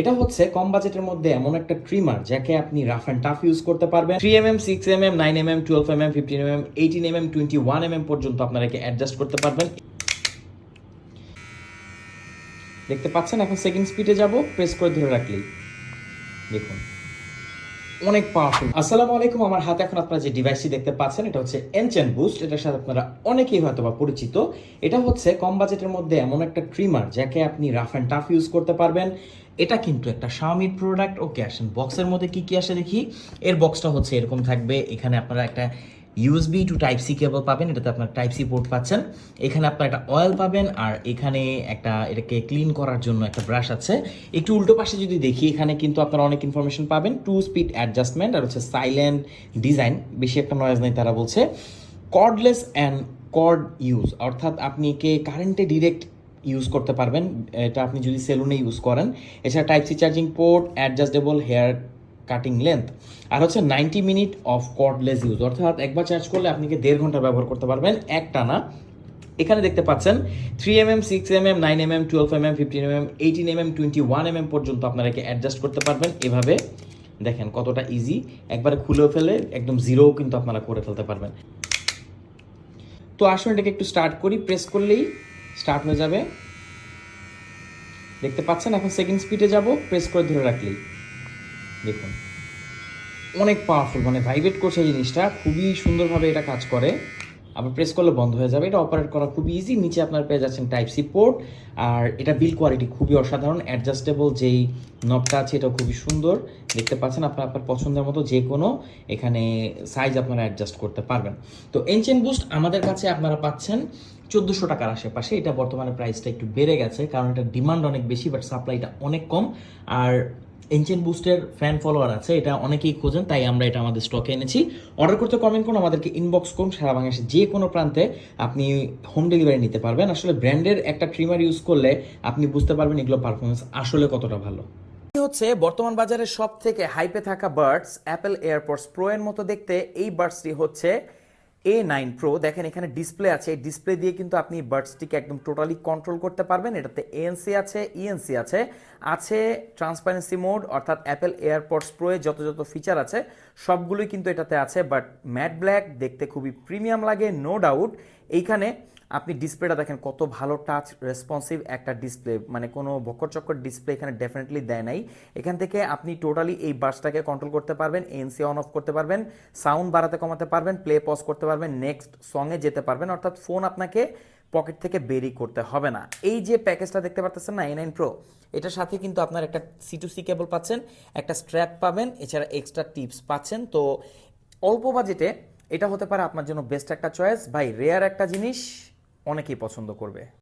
এটা হচ্ছে কম বাজেটের মধ্যে এমন একটা ট্রিমার যাকে আপনি রাফ অ্যান্ড টাফ ইউজ করতে পারবেন। Three M M six M M nine M M twelve M M fifteen M M eighteen M M twenty one M M পর্যন্ত আপনারা একে অ্যাডজাস্ট করতে পারবেন। দেখতে পাচ্ছেন, এখন সেকেন্ড স্পিডে যাব প্রেস করে ধরে রাখলেই। দেখুন। অনেক পাওয়ারফুল আসসালামু আলাইকুম। আমার হাতে এখন আপনারা যে ডিভাইসটি দেখতে পাচ্ছেন, এটা হচ্ছে এনচেন বুস্ট এটার সাথে আপনারা অনেকেই হয়তো বা পরিচিত। এটা হচ্ছে কম বাজেটের মধ্যে এমন একটা ট্রিমার যাকে আপনি রাফ অ্যান্ড টাফ ইউজ করতে পারবেন। এটা কিন্তু একটা শাওমির প্রোডাক্ট ওকে আসেন বক্সের মধ্যে কি কি আসে দেখি? এর বক্সটা হচ্ছে এরকম থাকবে। এখানে আপনারা একটা USB to type C cable পাবেন, এটাতে আপনার টাইপ সি পোর্ট পাচ্ছেন। এখানে আপনার একটা অয়েল পাবেন, আর এখানে একটা, এটাকে ক্লিন করার জন্য একটা ব্রাশ আছে। একটু উল্টো পাশে যদি দেখি, এখানে কিন্তু আপনারা অনেক ইনফরমেশন পাবেন। টু স্পিড অ্যাডজাস্টমেন্ট আর হচ্ছে সাইলেন্ট ডিজাইন বেশি একটা নয়েজ নেই তারা বলছে। কর্ডলেস অ্যান্ড কর্ড ইউজ অর্থাৎ আপনি কে কারেন্টে ডিরেক্ট ইউজ করতে পারবেন। এটা আপনি যদি সেলুনে ইউজ করেন, এছাড়া type C charging port adjustable hair cutting length আর হচ্ছে ninety minute of cordless use অর্থাৎ একবার চার্জ করলে আপনি কি দেড় ঘণ্টা ব্যবহার করতে পারবেন? একটানা। এখানে দেখতে পাচ্ছেন three M M six M M nine M M twelve M M fifteen M M eighteen M M twenty one M M পর্যন্ত আপনারা একে অ্যাডজাস্ট করতে পারবেন। এভাবে দেখেন কতটা ইজি একবারে খুলেও ফেলে, একদম জিরোও কিন্তু আপনারা করে ফেলতে পারবেন। তো আসুন এটাকে একটু স্টার্ট করি। প্রেস করলেই স্টার্ট হয়ে যাবে। দেখতে পাচ্ছেন এখন সেকেন্ড স্পিডে যাব। প্রেস করে ধরে রাখলেই। দেখুন। অনেক পাওয়ারফুল মানে ভাইব্রেট করছে এই জিনিসটা, খুবই সুন্দরভাবে এটা কাজ করে। আবার প্রেস করলে বন্ধ হয়ে যাবে। এটা অপারেট করা খুবই ইজি নিচে আপনার পেয়ে যাচ্ছেন টাইপ সি পোর্ট আর এটা বিল কোয়ালিটি খুবই অসাধারণ অ্যাডজাস্টেবল যেই নবটা আছে এটা খুবই সুন্দর। দেখতে পাচ্ছেন আপনার আপনার পছন্দের মতো যে কোনো এখানে সাইজ আপনারা অ্যাডজাস্ট করতে পারবেন। তো এনচেন বুস্ট আমাদের কাছে আপনারা পাচ্ছেন চোদ্দোশো টাকার আশেপাশে। এটা বর্তমানে প্রাইসটা একটু বেড়ে গেছে, কারণ এটা ডিমান্ড অনেক বেশি বাট সাপ্লাইটা অনেক কম। আর এনচেন বুস্টের ফ্যান ফলোয়ার আছে, এটা অনেকেই খোঁজেন, তাই আমরা এটা আমাদের স্টকে এনেছি। অর্ডার করতে কমেন্ট করুন, আমাদেরকে ইনবক্স করুন, সারা বাংলাদেশে যে কোনো প্রান্তে আপনি হোম ডেলিভারি নিতে পারবেন। আসলে ব্র্যান্ডের একটা ট্রিমার ইউজ করলে আপনি বুঝতে পারবেন এগুলো পারফরমেন্স আসলে কতটা ভালো। হচ্ছে বর্তমান বাজারে সব থেকে হাইপে থাকা বার্ডস অ্যাপেল এয়ারপোর্টস প্রো এর মতো দেখতে এই বার্ডসটি হচ্ছে এ নাইন প্রো দেখেন এখানে ডিসপ্লে আছে। ডিসপ্লে দিয়ে কিন্তু আপনি বার্ডসটিকে একদম টোটালি কন্ট্রোল করতে পারবেন। এটাতে এএনসি আছে ইএনসি আছে। আছে ট্রান্সপারেন্সি মোড অর্থাৎ অ্যাপেল এয়ারপোর্টস প্রো এর যত যত ফিচার আছে, সবগুলোই কিন্তু এটাতে আছে। বাট ম্যাট ব্ল্যাক দেখতে খুবই প্রিমিয়াম লাগে নো ডাউট এইখানে আপনি ডিসপ্লেটা দেখেন কত ভালো টাচ রেসপন্সিভ একটা ডিসপ্লে মানে কোনো বকর চক্কর ডিসপ্লে এখানে ডেফিনেটলি দেয় নাই। এখান থেকে আপনি টোটালি এই বাসটাকে কন্ট্রোল করতে পারবেন এনসি অন অফ করতে পারবেন সাউন্ড বাড়াতে কমাতে পারবেন প্লে পজ করতে পারবেন নেক্সট সঙ্গে যেতে পারবেন, অর্থাৎ ফোন আপনাকে পকেট থেকে বেরি করতে হবে না। এই যে প্যাকেজটা দেখতে পাচ্ছেন না এ নাইন প্রো এটার সাথে কিন্তু আপনার একটা সি টু সি কেবল পাচ্ছেন, একটা স্ট্র্যাপ পাবেন, এছাড়া এক্সট্রা টিপস পাচ্ছেন। তো অল্প বাজেটে এটা হতে পারে আপনার জন্য বেস্ট একটা চয়েস ভাই রেয়ার একটা জিনিস অনেকেই পছন্দ করবে।